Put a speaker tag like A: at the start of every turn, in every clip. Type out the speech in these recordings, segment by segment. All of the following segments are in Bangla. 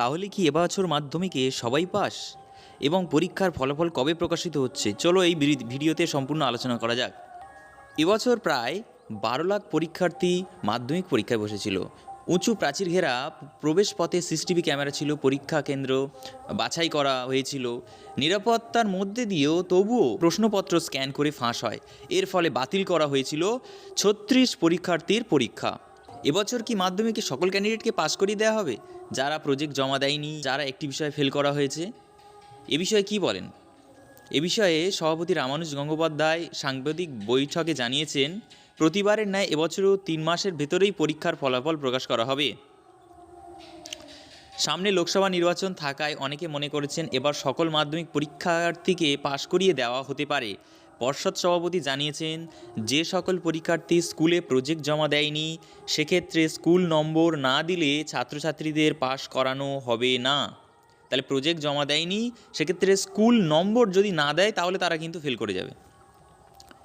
A: তাহলে কি এবছর মাধ্যমিকে সবাই পাস? এবং পরীক্ষার ফলাফল কবে প্রকাশিত হচ্ছে? চলো এই ভিডিওতে সম্পূর্ণ আলোচনা করা যাক। এবছর প্রায় বারো লাখ পরীক্ষার্থী মাধ্যমিক পরীক্ষায় বসেছিল। উঁচু প্রাচীর ঘেরা প্রবেশ পথে সিসিটিভি ক্যামেরা ছিল, পরীক্ষা কেন্দ্র বাছাই করা হয়েছিল। নিরাপত্তার মধ্যে দিয়েও তবুও প্রশ্নপত্র স্ক্যান করে ফাঁস হয়। এর ফলে বাতিল করা হয়েছিল ছত্রিশ পরীক্ষার্থীর পরীক্ষা। এবছর কি মাধ্যমিকে সকল ক্যান্ডিডেটকে পাশ করিয়ে দেওয়া হবে? যারা প্রজেক্ট জমা দেয়নি, যারা একটি বিষয়ে ফেল করা হয়েছে? এ বিষয়ে কি বলেন? এ বিষয়ে সভাপতি রামানুজ গঙ্গোপাধ্যায় সাংবাদিক বৈঠকে জানিয়েছেন, প্রতিবারের ন্যায় এবছরও তিন মাসের ভেতরেই পরীক্ষার ফলাফল প্রকাশ করা হবে। সামনে লোকসভা নির্বাচন থাকায় অনেকে মনে করেছেন এবার সকল মাধ্যমিক পরীক্ষার্থীকে পাশ করিয়ে দেওয়া হতে পারে। পর্ষদ সভাপতি জানিয়েছেন, যে সকল পরীক্ষার্থী স্কুলে প্রজেক্ট জমা দেয়নি, সেক্ষেত্রে স্কুল নম্বর না দিলে ছাত্রছাত্রীদের পাশ করানো হবে না। তাহলে প্রজেক্ট জমা দেয়নি, সেক্ষেত্রে স্কুল নম্বর যদি না দেয়, তাহলে তারা কিন্তু ফেল করে যাবে।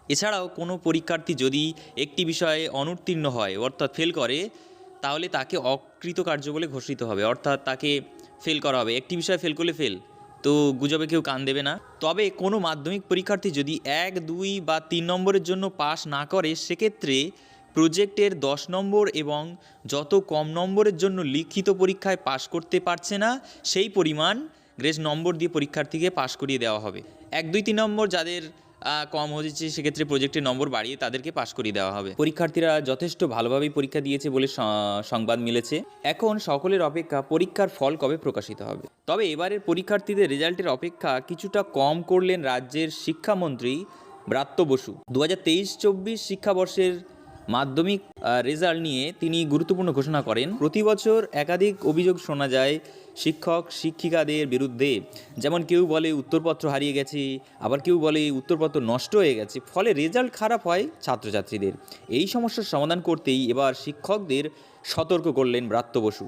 A: এছাড়াও কোনো পরীক্ষার্থী যদি একটি বিষয়ে অনুত্তীর্ণ হয়, অর্থাৎ ফেল করে, তাহলে তাকে অকৃতকার্য বলে ঘোষিত হবে, অর্থাৎ তাকে ফেল করা হবে। একটি বিষয়ে ফেল করলে ফেল। তো গুজবে কেউ কান দেবে না। তবে কোনো মাধ্যমিক পরীক্ষার্থী যদি এক, দুই বা তিন নম্বরের জন্য পাস না করে, সেক্ষেত্রে প্রজেক্টের দশ নম্বর এবং যত কম নম্বরের জন্য লিখিত পরীক্ষায় পাশ করতে পারছে না, সেই পরিমাণ গ্রেস নম্বর দিয়ে পরীক্ষার্থীকে পাশ করিয়ে দেওয়া হবে। এক, দুই, তিন নম্বর যাদের কম হয়েছে সেক্ষেত্রে প্রজেক্টের নম্বর বাড়িয়ে তাদেরকে পাশ করিয়ে দেওয়া হবে। পরীক্ষার্থীরা যথেষ্ট ভালোভাবেই পরীক্ষা দিয়েছে বলে সংবাদ মিলেছে। এখন সকলের অপেক্ষা পরীক্ষার ফল কবে প্রকাশিত হবে? তবে এবারের পরীক্ষার্থীদের রেজাল্টের অপেক্ষা কিছুটা কম করলেন রাজ্যের শিক্ষামন্ত্রী ব্রাত্য বসু। দু হাজার তেইশ চব্বিশ শিক্ষাবর্ষের মাধ্যমিক রেজাল্ট নিয়ে তিনি গুরুত্বপূর্ণ ঘোষণা করেন। প্রতি বছর একাধিক অভিযোগ শোনা যায় শিক্ষক, শিক্ষিকাদের বিরুদ্ধে। যেমন কেউ বলে উত্তরপত্র হারিয়ে গেছে, আবার কেউ বলে উত্তরপত্র নষ্ট হয়ে গেছে, ফলে রেজাল্ট খারাপ হয় ছাত্রছাত্রীদের। এই সমস্যার সমাধান করতেই এবার শিক্ষকদের সতর্ক করলেন ব্রাত্য বসু।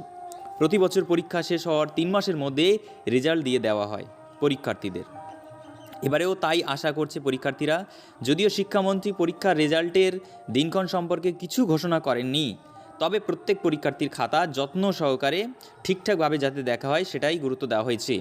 A: প্রতি বছর পরীক্ষা শেষ হওয়ার তিন মাসের মধ্যে রেজাল্ট দিয়ে দেওয়া হয় পরীক্ষার্থীদের। এবারেও তাই আশা করছে পরীক্ষার্থীরা। যদিও শিক্ষামন্ত্রী পরীক্ষার রেজাল্টের দিনক্ষণ সম্পর্কে কিছু ঘোষণা করেননি, তবে প্রত্যেক পরীক্ষার্থীর খাতা যত্ন সহকারে ঠিকঠাকভাবে যাতে দেখা হয় সেটাই গুরুত্ব দেওয়া হয়েছে।